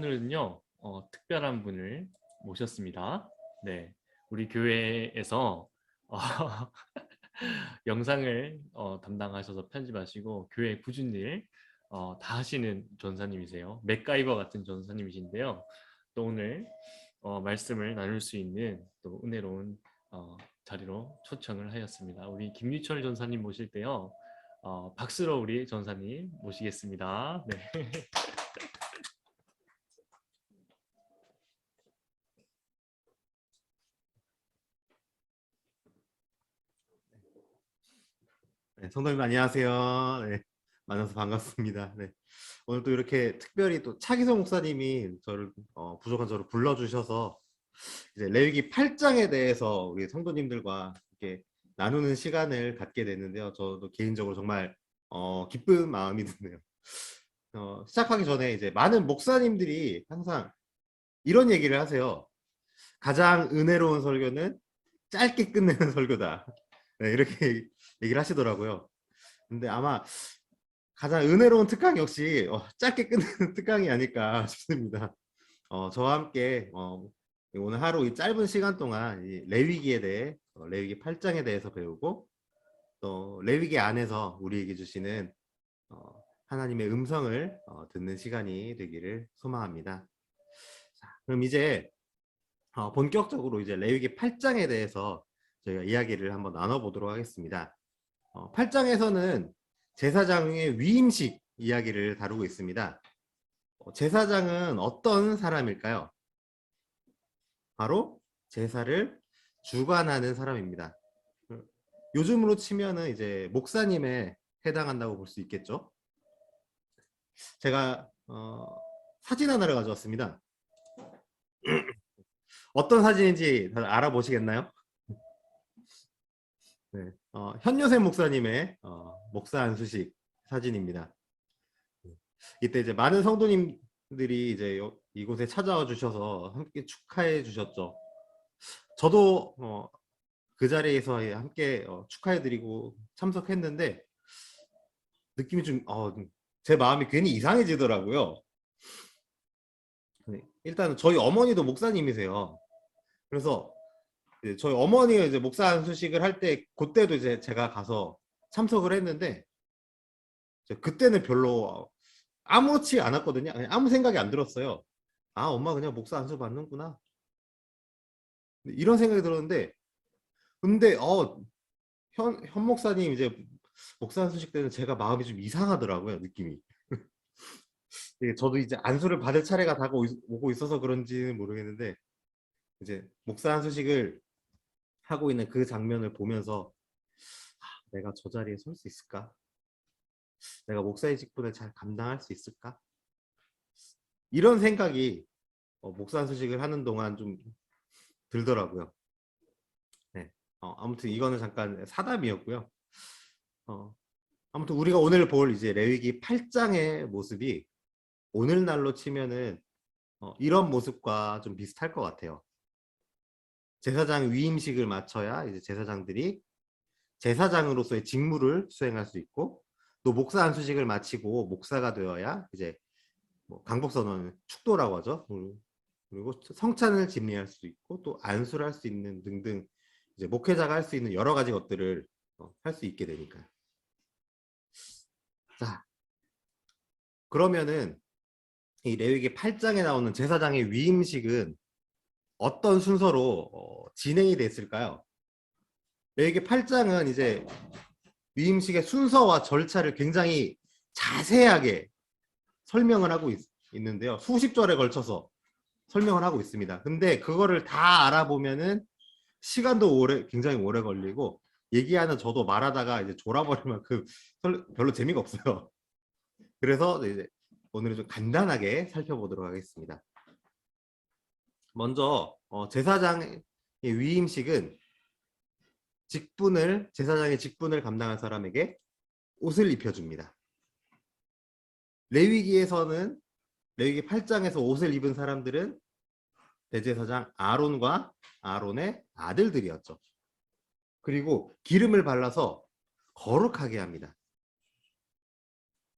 오늘은요 어, 특별한 분을 모셨습니다. 네, 우리 교회에서 어, 영상을 어, 담당하셔서 편집하시고 교회 꾸준히 일, 어, 다 하시는 전사님이세요. 맥가이버 같은 전사님이신데요. 또 오늘 어, 말씀을 나눌 수 있는 또 은혜로운 어, 자리로 초청을 하였습니다. 우리 김유철 전사님 모실 때요. 어, 박수로 우리 전사님 모시겠습니다. 네. 성도님 안녕하세요. 네, 만나서 반갑습니다. 네, 오늘 또 이렇게 특별히 또 차기성 목사님이 저를 어, 부족한 저를 불러주셔서 이제 레위기 8장에 대해서 우리 성도님들과 이렇게 나누는 시간을 갖게 됐는데요. 저도 개인적으로 정말 어, 기쁜 마음이 드네요. 어, 시작하기 전에 이제 많은 목사님들이 항상 이런 얘기를 하세요. 가장 은혜로운 설교는 짧게 끝내는 설교다. 네, 이렇게 얘기를 하시더라고요. 근데 아마 가장 은혜로운 특강 역시 어, 짧게 끝내는 특강이 아닐까 싶습니다. 어, 저와 함께 어, 오늘 하루 이 짧은 시간 동안 이 레위기에 대해 어, 레위기 8장에 대해서 배우고 또 레위기 안에서 우리에게 주시는 어, 하나님의 음성을 어, 듣는 시간이 되기를 소망합니다. 자, 그럼 이제 어, 본격적으로 이제 레위기 8장에 대해서 저희가 이야기를 한번 나눠보도록 하겠습니다. 어, 8장에서는 제사장의 위임식 이야기를 다루고 있습니다. 어, 제사장은 어떤 사람일까요? 바로 제사를 주관하는 사람입니다. 음, 요즘으로 치면은 이제 목사님에 해당한다고 볼 수 있겠죠. 제가 어, 사진 하나를 가져왔습니다. 어떤 사진인지 알아보시겠나요? 네, 어, 현요셉 목사님의 어, 목사 안수식 사진입니다. 이때 이제 많은 성도님들이 이제 요- 이곳에 찾아와 주셔서 함께 축하해 주셨죠. 저도 어, 그 자리에서 예, 함께 어, 축하해 드리고 참석했는데 느낌이 좀, 어, 제 마음이 괜히 이상해지더라고요. 네, 일단 저희 어머니도 목사님이세요. 그래서 이제 저희 어머니가 이제 목사 안수식을 할 때 그때도 이제 제가 가서 참석을 했는데 그때는 별로 아무렇지 않았거든요. 아무 생각이 안 들었어요. 아 엄마 그냥 목사 안수 받는구나. 이런 생각이 들었는데 근데 어 현 현 목사님 이제 목사 안수식 때는 제가 마음이 좀 이상하더라고요 느낌이. 저도 이제 안수를 받을 차례가 다가오고 있어서 그런지는 모르겠는데 이제 목사 안수식을 하고 있는 그 장면을 보면서 아, 내가 저 자리에 설 수 있을까? 내가 목사의 직분을 잘 감당할 수 있을까? 이런 생각이 어, 목사 안수식을 하는 동안 좀 들더라고요. 네, 어, 아무튼 이거는 잠깐 사담이었고요. 어, 아무튼 우리가 오늘 볼 이제 레위기 8장의 모습이 오늘날로 치면은 어, 이런 모습과 좀 비슷할 것 같아요. 제사장 위임식을 마쳐야 이제 제사장들이 제사장으로서의 직무를 수행할 수 있고 또 목사 안수식을 마치고 목사가 되어야 이제 뭐 강복선언 축도라고 하죠. 음, 그리고 성찬을 진리할 수 있고 또 안수를 할 수 있는 등등 이제 목회자가 할 수 있는 여러 가지 것들을 어, 할수 있게 되니까요. 자, 그러면은 이 레위기 8장에 나오는 제사장의 위임식은 어떤 순서로 어, 진행이 됐을까요? 레위기 8장은 이제 위임식의 순서와 절차를 굉장히 자세하게 설명을 하고 있, 있는데요. 수십 절에 걸쳐서 설명을 하고 있습니다. 근데 그거를 다 알아보면은 시간도 오래 굉장히 오래 걸리고 얘기하는 저도 말하다가 이제 졸아버릴 만큼 설- 별로 재미가 없어요. 그래서 이제 오늘은 좀 간단하게 살펴보도록 하겠습니다. 먼저 어, 제사장의 위임식은 직분을 제사장의 직분을 감당한 사람에게 옷을 입혀줍니다. 레위기에서는 레위기 8장에서 옷을 입은 사람들은 대제사장 아론과 아론의 아들들이었죠. 그리고 기름을 발라서 거룩하게 합니다.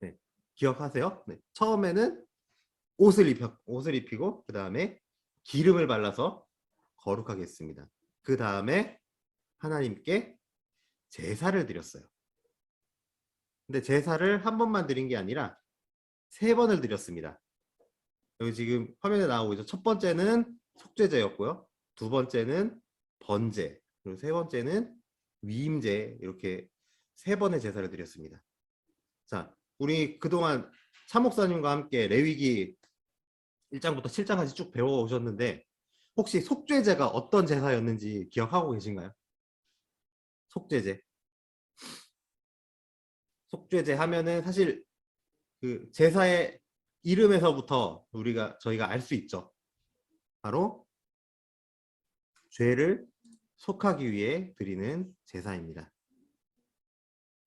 네, 기억하세요? 네, 처음에는 옷을 입혀 옷을 입히고 그 다음에 기름을 발라서 거룩하게 했습니다. 그 다음에 하나님께 제사를 드렸어요. 근데 제사를 한 번만 드린 게 아니라 세 번을 드렸습니다. 여기 지금 화면에 나오고 있죠. 첫 번째는 속죄제였고요. 두 번째는 번제, 그리고 세 번째는 위임제 이렇게 세 번의 제사를 드렸습니다. 자, 우리 그동안 차 목사님과 함께 레위기 1장부터 7장까지 쭉 배워 오셨는데 혹시 속죄제가 어떤 제사였는지 기억하고 계신가요? 속죄제. 속죄제 하면은 사실 그 제사의 이름에서부터 우리가 저희가 알 수 있죠. 바로 죄를 속하기 위해 드리는 제사입니다.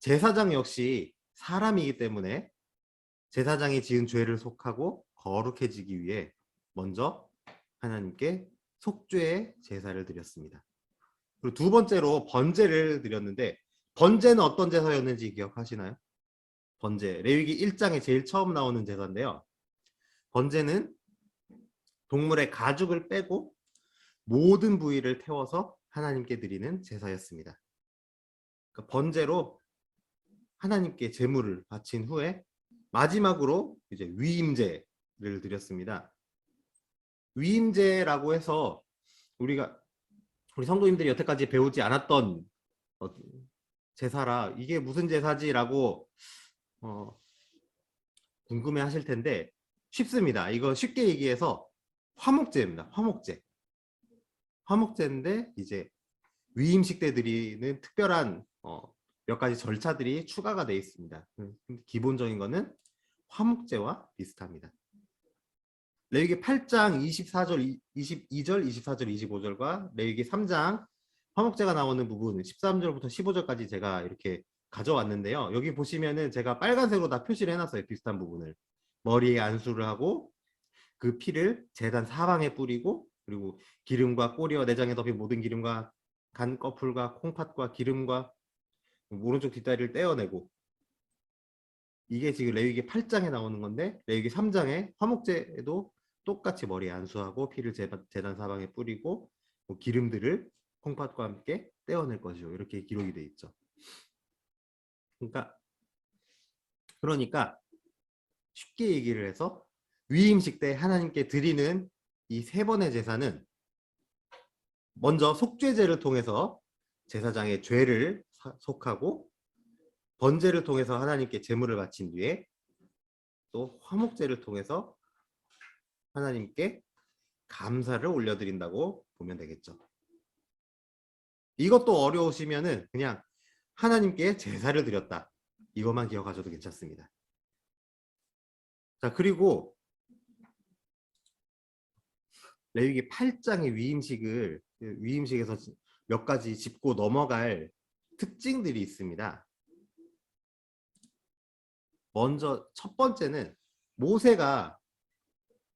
제사장 역시 사람이기 때문에 제사장이 지은 죄를 속하고 거룩해지기 위해 먼저 하나님께 속죄의 제사를 드렸습니다. 그리고 두 번째로 번제를 드렸는데 번제는 어떤 제사였는지 기억하시나요? 번제 레위기 1장에 제일 처음 나오는 제사인데요. 번제는 동물의 가죽을 빼고 모든 부위를 태워서 하나님께 드리는 제사였습니다. 그러니까 번제로 하나님께 제물을 바친 후에 마지막으로 이제 위임제 를 드렸습니다. 위임제라고 해서 우리가 우리 성도님들이 여태까지 배우지 않았던 어, 제사라 이게 무슨 제사지라고 어, 궁금해 하실 텐데 쉽습니다. 이거 쉽게 얘기해서 화목제입니다. 화목제. 화목제인데 이제 위임식 때 드리는 특별한 어, 몇 가지 절차들이 추가가 되어 있습니다. 음, 기본적인 거는 화목제와 비슷합니다. 레위기 8장 24절, 22절, 24절, 25절과 레위기 3장 화목제가 나오는 부분 13절부터 15절까지 제가 이렇게 가져왔는데요. 여기 보시면은 제가 빨간색으로 다 표시를 해놨어요. 비슷한 부분을. 머리에 안수를 하고 그 피를 재단 사방에 뿌리고 그리고 기름과 꼬리와 내장에 덮인 모든 기름과 간 꺼풀과 콩팥과 기름과 오른쪽 뒷다리를 떼어내고 이게 지금 레위기 8장에 나오는 건데 레위기 3장에 화목제에도 똑같이 머리에 안수하고 피를 재단, 사방에 뿌리고 뭐 기름들을 콩팥과 함께 떼어낼 것이요 이렇게 기록이 돼 있죠. 그러니까 그러니까 쉽게 얘기를 해서 위임식 때 하나님께 드리는 이 세 번의 제사는 먼저 속죄제를 통해서 제사장의 죄를 사- 속하고 번제를 통해서 하나님께 제물을 바친 뒤에 또 화목제를 통해서 하나님께 감사를 올려드린다고 보면 되겠죠. 이것도 어려우시면 은 그냥 하나님께 제사를 드렸다. 이것만 기억하셔도 괜찮습니다. 자, 그리고 레위기 8장의 위임식을 위임식에서 몇 가지 짚고 넘어갈 특징들이 있습니다. 먼저 첫 번째는 모세가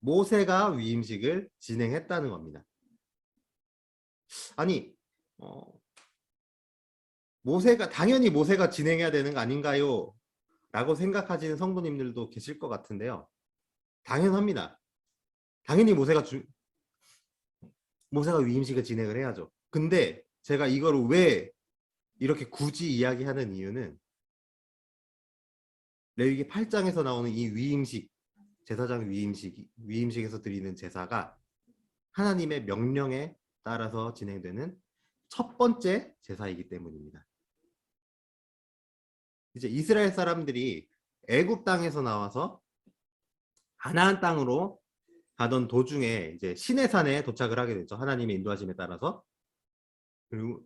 모세가 위임식을 진행했다는 겁니다. 아니 어, 모세가 당연히 모세가 진행해야 되는 거 아닌가요? 라고 생각하시는 성도님들도 계실 것 같은데요. 당연합니다. 당연히 모세가 주, 모세가 위임식을 진행을 해야죠. 근데 제가 이거를 왜 이렇게 굳이 이야기하는 이유는 레위기 8장에서 나오는 이 위임식 제사장 위임식 위임식에서 드리는 제사가 하나님의 명령에 따라서 진행되는 첫 번째 제사이기 때문입니다. 이제 이스라엘 사람들이 애굽 땅에서 나와서 가나안 땅으로 가던 도중에 이제 시내산에 도착을 하게 되죠. 하나님의 인도하심에 따라서. 그리고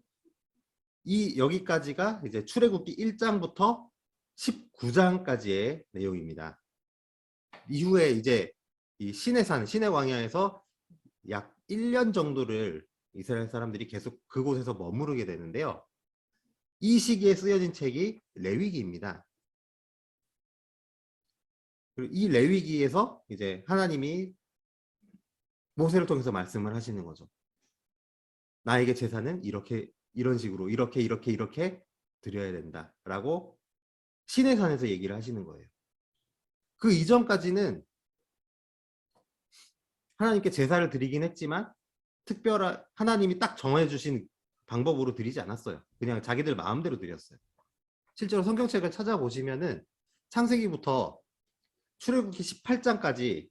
이 여기까지가 이제 출애굽기 1장부터 19장까지의 내용입니다. 이후에 이제 이 시내산, 시내 광야에서 약 1년 정도를 이스라엘 사람들이 계속 그곳에서 머무르게 되는데요. 이 시기에 쓰여진 책이 레위기입니다. 그리고 이 레위기에서 이제 하나님이 모세를 통해서 말씀을 하시는 거죠. 나에게 제사는 이렇게 이런 식으로 이렇게 이렇게 이렇게 드려야 된다라고 시내산에서 얘기를 하시는 거예요. 그 이전까지는 하나님께 제사를 드리긴 했지만 특별한 하나님이 딱 정해주신 방법으로 드리지 않았어요. 그냥 자기들 마음대로 드렸어요. 실제로 성경책을 찾아보시면은 창세기부터 출애굽기 18장까지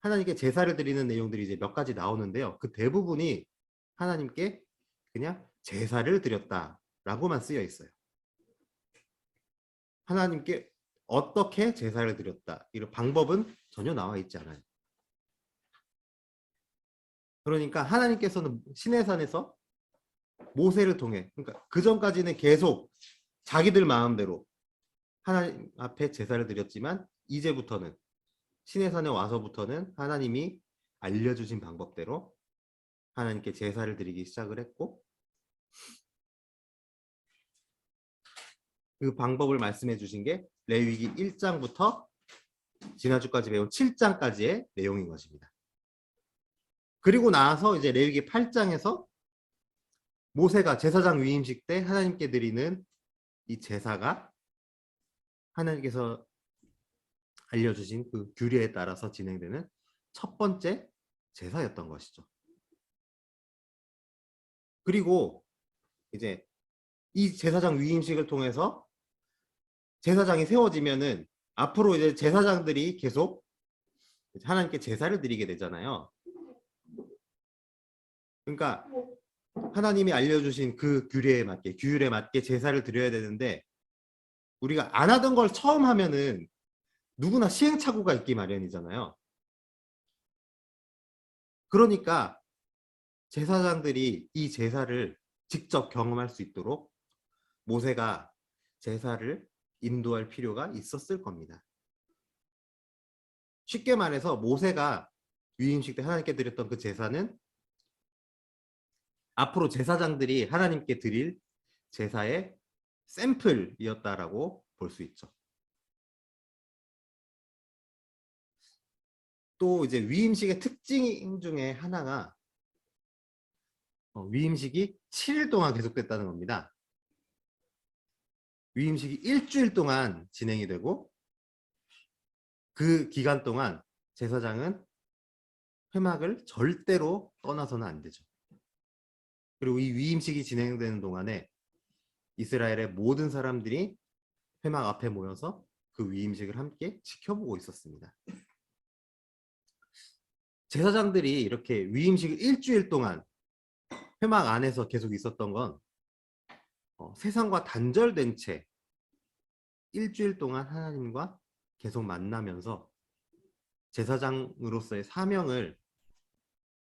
하나님께 제사를 드리는 내용들이 이제 몇 가지 나오는데요. 그 대부분이 하나님께 그냥 제사를 드렸다라고만 쓰여 있어요. 하나님께 어떻게 제사를 드렸다 이런 방법은 전혀 나와 있지 않아요. 그러니까 하나님께서는 시내산에서 모세를 통해 그러니까 그 전까지는 계속 자기들 마음대로 하나님 앞에 제사를 드렸지만 이제부터는 시내산에 와서부터는 하나님이 알려주신 방법대로 하나님께 제사를 드리기 시작을 했고 그 방법을 말씀해 주신 게 레위기 1장부터 지난주까지 배운 7장까지의 내용인 것입니다. 그리고 나서 이제 레위기 8장에서 모세가 제사장 위임식 때 하나님께 드리는 이 제사가 하나님께서 알려주신 그 규례에 따라서 진행되는 첫 번째 제사였던 것이죠. 그리고 이제 이 제사장 위임식을 통해서 제사장이 세워지면은 앞으로 이제 제사장들이 계속 하나님께 제사를 드리게 되잖아요. 그러니까 하나님이 알려주신 그 규례에 맞게 규율에 맞게 제사를 드려야 되는데 우리가 안 하던 걸 처음 하면은 누구나 시행착오가 있기 마련이잖아요. 그러니까 제사장들이 이 제사를 직접 경험할 수 있도록 모세가 제사를 인도할 필요가 있었을 겁니다. 쉽게 말해서 모세가 위임식 때 하나님께 드렸던 그 제사는 앞으로 제사장들이 하나님께 드릴 제사의 샘플이었다라고 볼 수 있죠. 또 이제 위임식의 특징 중에 하나가 어, 위임식이 7일 동안 계속됐다는 겁니다. 위임식이 일주일 동안 진행이 되고 그 기간 동안 제사장은 회막을 절대로 떠나서는 안 되죠. 그리고 이 위임식이 진행되는 동안에 이스라엘의 모든 사람들이 회막 앞에 모여서 그 위임식을 함께 지켜보고 있었습니다. 제사장들이 이렇게 위임식을 일주일 동안 회막 안에서 계속 있었던 건 어, 세상과 단절된 채 일주일 동안 하나님과 계속 만나면서 제사장으로서의 사명을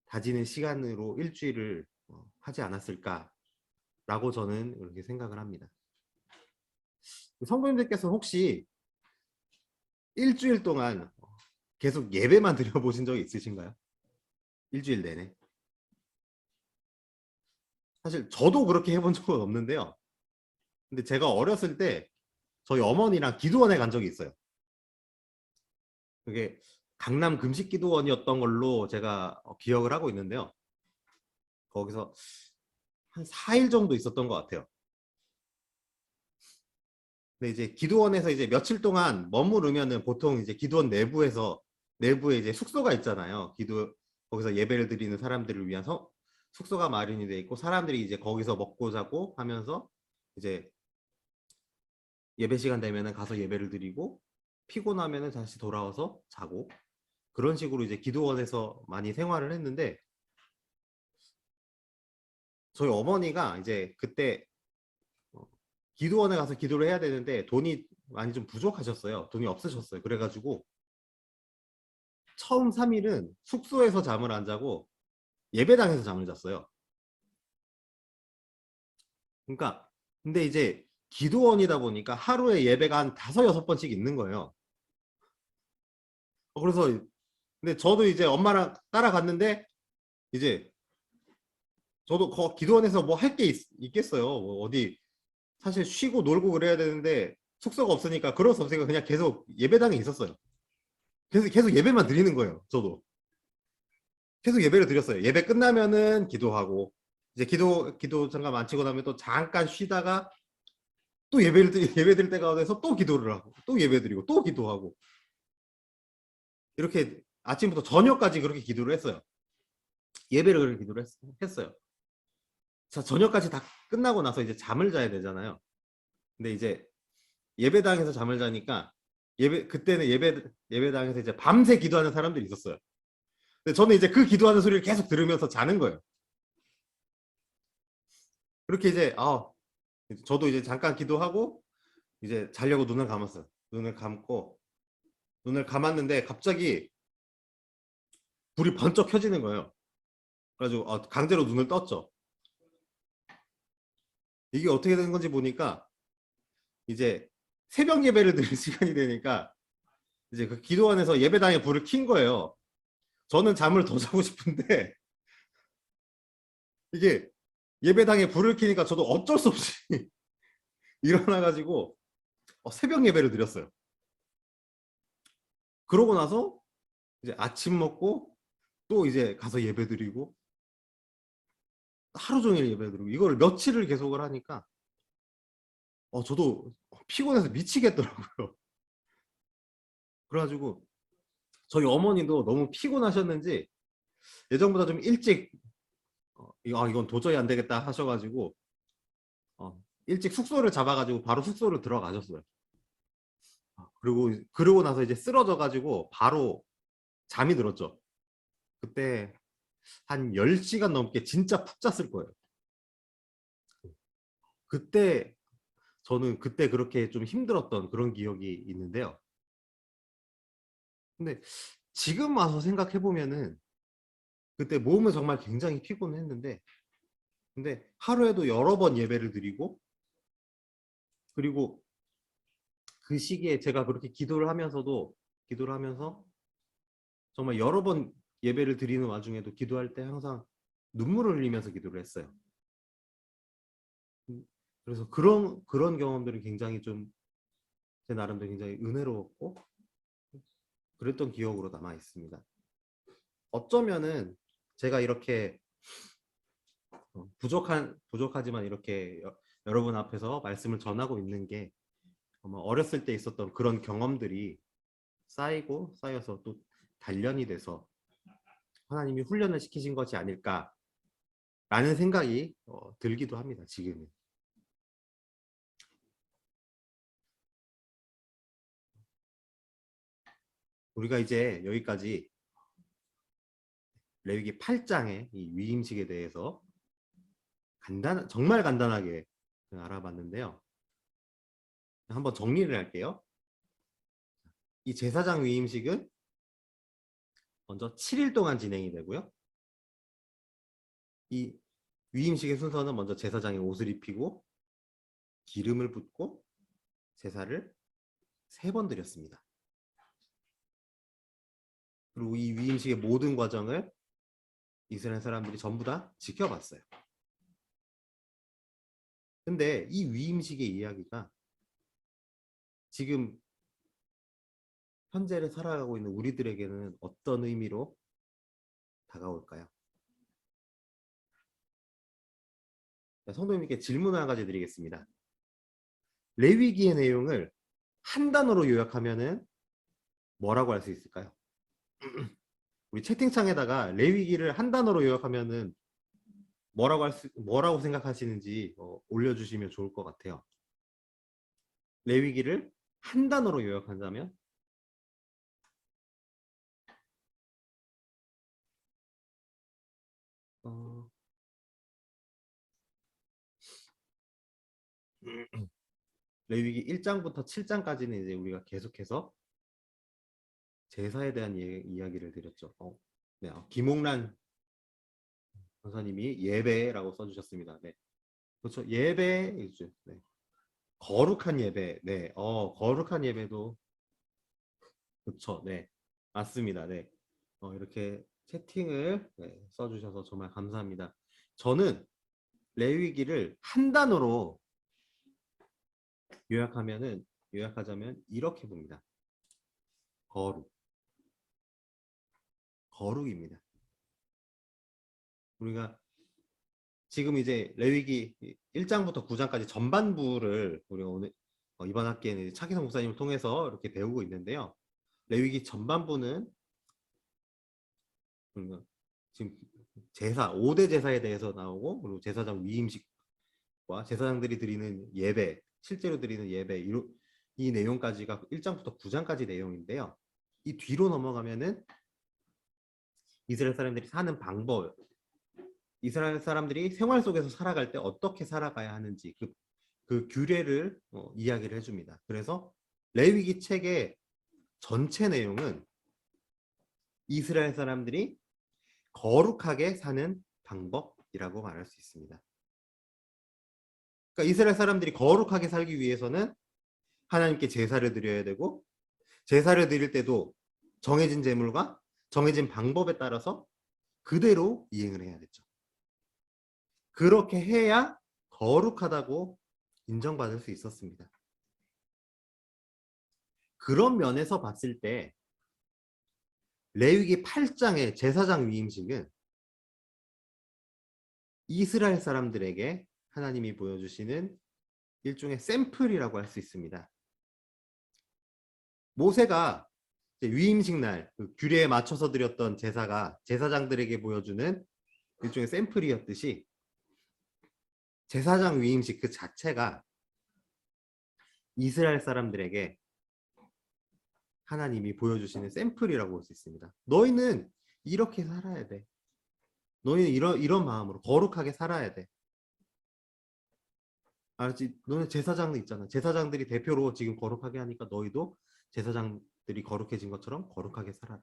다지는 시간으로 일주일을 어, 하지 않았을까라고 저는 그렇게 생각을 합니다. 성도님들께서 혹시 일주일 동안 계속 예배만 드려보신 적이 있으신가요? 일주일 내내. 사실 저도 그렇게 해본 적은 없는데요. 근데 제가 어렸을 때 저희 어머니랑 기도원에 간 적이 있어요. 그게 강남 금식기도원이었던 걸로 제가 어, 기억을 하고 있는데요. 거기서 한 4일 정도 있었던 것 같아요. 근데 이제 기도원에서 이제 며칠 동안 머무르면은 보통 이제 기도원 내부에서 내부에 이제 숙소가 있잖아요. 기도 거기서 예배를 드리는 사람들을 위한 서, 숙소가 마련이 돼 있고 사람들이 이제 거기서 먹고 자고 하면서 이제 예배 시간 되면은 가서 예배를 드리고 피곤하면은 다시 돌아와서 자고 그런 식으로 이제 기도원에서 많이 생활을 했는데 저희 어머니가 이제 그때 어, 기도원에 가서 기도를 해야 되는데 돈이 많이 좀 부족하셨어요. 돈이 없으셨어요. 그래가지고 처음 3일은 숙소에서 잠을 안 자고 예배당에서 잠을 잤어요. 그러니까 근데 이제 기도원이다 보니까 하루에 예배가 한 다섯 여섯 번씩 있는 거예요. 어, 그래서 근데 저도 이제 엄마랑 따라갔는데 이제 저도 거 기도원에서 뭐 할 게 있겠어요. 뭐 어디 사실 쉬고 놀고 그래야 되는데 숙소가 없으니까 그럴 수 없으니까 그냥 계속 예배당에 있었어요. 그래서 계속 예배만 드리는 거예요. 저도 계속 예배를 드렸어요. 예배 끝나면은 기도하고 이제 기도 기도 잠깐 마치고 나면 또 잠깐 쉬다가 또 예배를 예배 드릴 때가 돼서 또 기도를 하고 또 예배 드리고 또 기도하고 이렇게 아침부터 저녁까지 그렇게 기도를 했어요. 예배를 그렇게 기도를 했, 했어요. 자, 저녁까지 다 끝나고 나서 이제 잠을 자야 되잖아요. 근데 이제 예배당에서 잠을 자니까 예배 그때는 예배 예배당에서 이제 밤새 기도하는 사람들이 있었어요. 근데 저는 이제 그 기도하는 소리를 계속 들으면서 자는 거예요. 그렇게 이제 아 저도 이제 잠깐 기도하고 이제 자려고 눈을 감았어요. 눈을 감고 눈을 감았는데 갑자기 불이 번쩍 켜지는 거예요. 그래가지고 아, 강제로 눈을 떴죠. 이게 어떻게 된 건지 보니까 이제 새벽 예배를 드릴 시간이 되니까 이제 그 기도원에서 예배당에 불을 킨 거예요. 저는 잠을 더 자고 싶은데 이게 예배당에 불을 켜니까 저도 어쩔 수 없이 일어나가지고 어, 새벽 예배를 드렸어요. 그러고 나서 이제 아침 먹고 또 이제 가서 예배 드리고 하루 종일 예배 드리고 이걸 며칠을 계속을 하니까 어 저도 피곤해서 미치겠더라고요. 그래가지고 저희 어머니도 너무 피곤하셨는지 예전보다 좀 일찍 어, 아, 이건 도저히 안 되겠다 하셔가지고 어, 일찍 숙소를 잡아가지고 바로 숙소를 들어가셨어요. 아, 그리고 그러고 나서 이제 쓰러져가지고 바로 잠이 들었죠. 그때 한 10시간 넘게 진짜 푹 잤을 거예요. 그때 저는 그때 그렇게 좀 힘들었던 그런 기억이 있는데요. 근데 지금 와서 생각해 보면은 그때 몸은 정말 굉장히 피곤했는데 근데 하루에도 여러 번 예배를 드리고 그리고 그 시기에 제가 그렇게 기도를 하면서도 기도를 하면서 정말 여러 번 예배를 드리는 와중에도 기도할 때 항상 눈물을 흘리면서 기도를 했어요. 음, 그래서 그런 그런 경험들이 굉장히 좀 제 나름대로 굉장히 은혜로웠고 그랬던 기억으로 남아 있습니다. 어쩌면은 제가 이렇게 어, 부족한 부족하지만 이렇게 여, 여러분 앞에서 말씀을 전하고 있는 게 어렸을 때 있었던 그런 경험들이 쌓이고 쌓여서 또 단련이 돼서 하나님이 훈련을 시키신 것이 아닐까라는 생각이 어, 들기도 합니다. 지금은. 우리가 이제 여기까지 레위기 8장의 이 위임식에 대해서 간단 정말 간단하게 알아봤는데요. 한번 정리를 할게요. 이 제사장 위임식은 먼저 7일 동안 진행이 되고요. 이 위임식의 순서는 먼저 제사장이 옷을 입히고 기름을 붓고 제사를 세 번 드렸습니다. 그리고 이 위임식의 모든 과정을 이스라엘 사람들이 전부 다 지켜봤어요. 근데 이 위임식의 이야기가 지금 현재를 살아가고 있는 우리들에게는 어떤 의미로 다가올까요? 자, 성도님께 질문을 한 가지 드리겠습니다. 레위기의 내용을 한 단어로 요약하면은 뭐라고 할 수 있을까요? 우리 채팅창에다가 레위기를 한 단어로 요약하면은 뭐라고 할 수, 뭐라고 생각하시는지 어, 올려주시면 좋을 것 같아요. 레위기를 한 단어로 요약한다면 어... 레위기 1장부터 7장까지는 이제 우리가 계속해서 제사에 대한 예, 이야기를 드렸죠. 어, 네, 어, 김홍란 전사님이 예배라고 써주셨습니다. 네, 그렇죠. 예배. 네. 거룩한 예배, 네, 어, 거룩한 예배도 그렇죠. 네, 맞습니다. 네, 어, 이렇게 채팅을 네, 써주셔서 정말 감사합니다. 저는 레위기를 한 단어로 요약하면은 요약하자면 이렇게 봅니다. 거룩. 거룩입니다. 우리가 지금 이제 레위기 1장부터 9장까지 전반부를 우리가 오늘 어, 이번 학기에는 차기성 목사님을 통해서 이렇게 배우고 있는데요. 레위기 전반부는 지금 제사 5대 제사에 대해서 나오고 그리고 제사장 위임식과 제사장들이 드리는 예배 실제로 드리는 예배 이, 이 내용까지가 1장부터 9장까지 내용인데요. 이 뒤로 넘어가면은 이스라엘 사람들이 사는 방법 이스라엘 사람들이 생활 속에서 살아갈 때 어떻게 살아가야 하는지 그, 그 규례를 어, 이야기를 해줍니다. 그래서 레위기 책의 전체 내용은 이스라엘 사람들이 거룩하게 사는 방법이라고 말할 수 있습니다. 그러니까 이스라엘 사람들이 거룩하게 살기 위해서는 하나님께 제사를 드려야 되고 제사를 드릴 때도 정해진 제물과 정해진 방법에 따라서 그대로 이행을 해야 되죠. 그렇게 해야 거룩하다고 인정받을 수 있었습니다. 그런 면에서 봤을 때 레위기 8장의 제사장 위임식은 이스라엘 사람들에게 하나님이 보여주시는 일종의 샘플이라고 할 수 있습니다. 모세가 위임식 날 그 규례에 맞춰서 드렸던 제사가 제사장들에게 보여주는 일종의 샘플이었듯이 제사장 위임식 그 자체가 이스라엘 사람들에게 하나님이 보여주시는 샘플이라고 볼 수 있습니다. 너희는 이렇게 살아야 돼. 너희는 이런 이런 마음으로 거룩하게 살아야 돼. 알지? 너네 제사장 있잖아. 제사장들이 대표로 지금 거룩하게 하니까 너희도 제사장 들이 거룩해진 것처럼 거룩하게 살아라.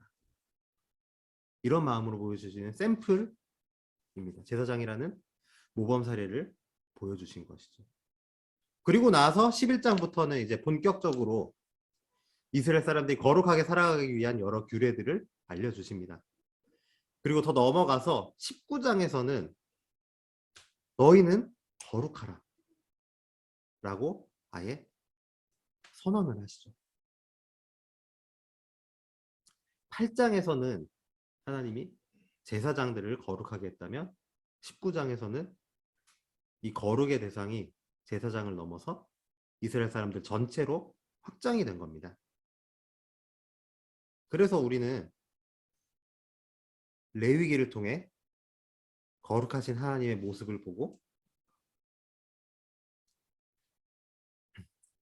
이런 마음으로 보여주시는 샘플입니다. 제사장이라는 모범 사례를 보여주신 것이죠. 그리고 나서 11장부터는 이제 본격적으로 이스라엘 사람들이 거룩하게 살아가기 위한 여러 규례들을 알려주십니다. 그리고 더 넘어가서 19장에서는 너희는 거룩하라 라고 아예 선언을 하시죠. 8장에서는 하나님이 제사장들을 거룩하게 했다면 19장에서는 이 거룩의 대상이 제사장을 넘어서 이스라엘 사람들 전체로 확장이 된 겁니다. 그래서 우리는 레위기를 통해 거룩하신 하나님의 모습을 보고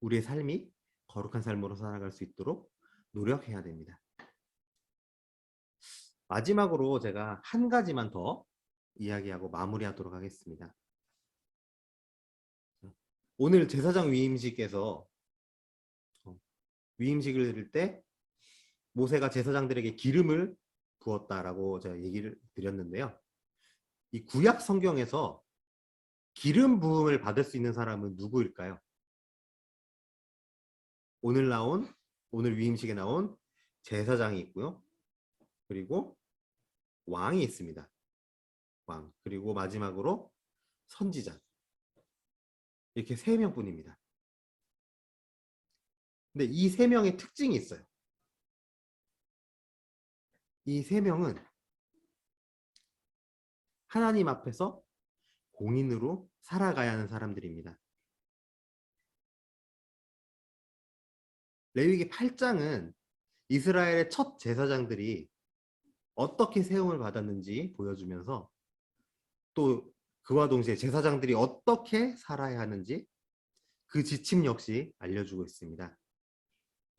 우리의 삶이 거룩한 삶으로 살아갈 수 있도록 노력해야 됩니다. 마지막으로 제가 한 가지만 더 이야기하고 마무리하도록 하겠습니다. 오늘 제사장 위임식에서 어, 위임식을 드릴 때 모세가 제사장들에게 기름을 부었다라고 제가 얘기를 드렸는데요. 이 구약 성경에서 기름 부음을 받을 수 있는 사람은 누구일까요? 오늘 나온 오늘 위임식에 나온 제사장이 있고요. 그리고 왕이 있습니다. 왕 그리고 마지막으로 선지자 이렇게 세 명뿐입니다. 근데 이 세 명의 특징이 있어요. 이 세 명은 하나님 앞에서 공인으로 살아가야 하는 사람들입니다. 레위기 8장은 이스라엘의 첫 제사장들이 어떻게 세움을 받았는지 보여주면서 또 그와 동시에 제사장들이 어떻게 살아야 하는지 그 지침 역시 알려주고 있습니다.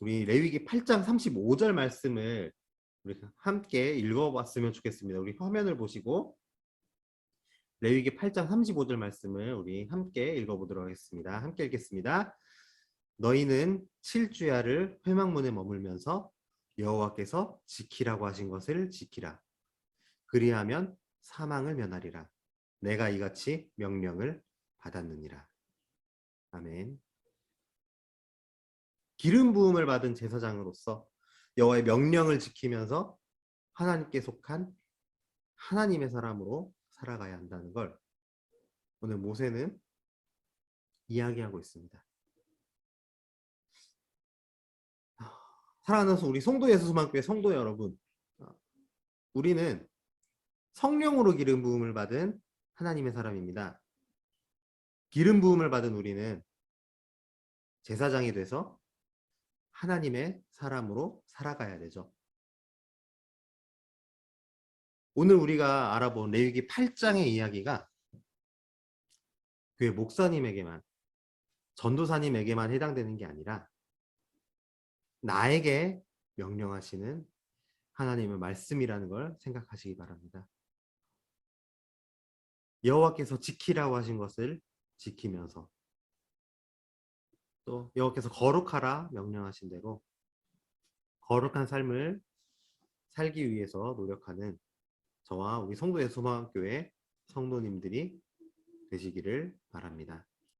우리 레위기 8장 35절 말씀을 우리 함께 읽어봤으면 좋겠습니다. 우리 화면을 보시고 레위기 8장 35절 말씀을 우리 함께 읽어보도록 하겠습니다. 함께 읽겠습니다. 너희는 7주야를 회막문에 머물면서 여호와께서 지키라고 하신 것을 지키라. 그리하면 사망을 면하리라. 내가 이같이 명령을 받았느니라. 아멘. 기름 부음을 받은 제사장으로서 여호와의 명령을 지키면서 하나님께 속한 하나님의 사람으로 살아가야 한다는 걸 오늘 모세는 이야기하고 있습니다. 사랑하는 우리 성도 예수수만교회 성도 여러분, 우리는 성령으로 기름 부음을 받은 하나님의 사람입니다. 기름 부음을 받은 우리는 제사장이 돼서 하나님의 사람으로 살아가야 되죠. 오늘 우리가 알아본 레위기 8장의 이야기가 교회 목사님에게만 전도사님에게만 해당되는 게 아니라 나에게 명령하시는 하나님의 말씀이라는 걸 생각하시기 바랍니다. 여호와께서 지키라고 하신 것을 지키면서 또 여호와께서 거룩하라 명령하신 대로 거룩한 삶을 살기 위해서 노력하는 저와 우리 성도의 소망교회 성도님들이 되시기를 바랍니다.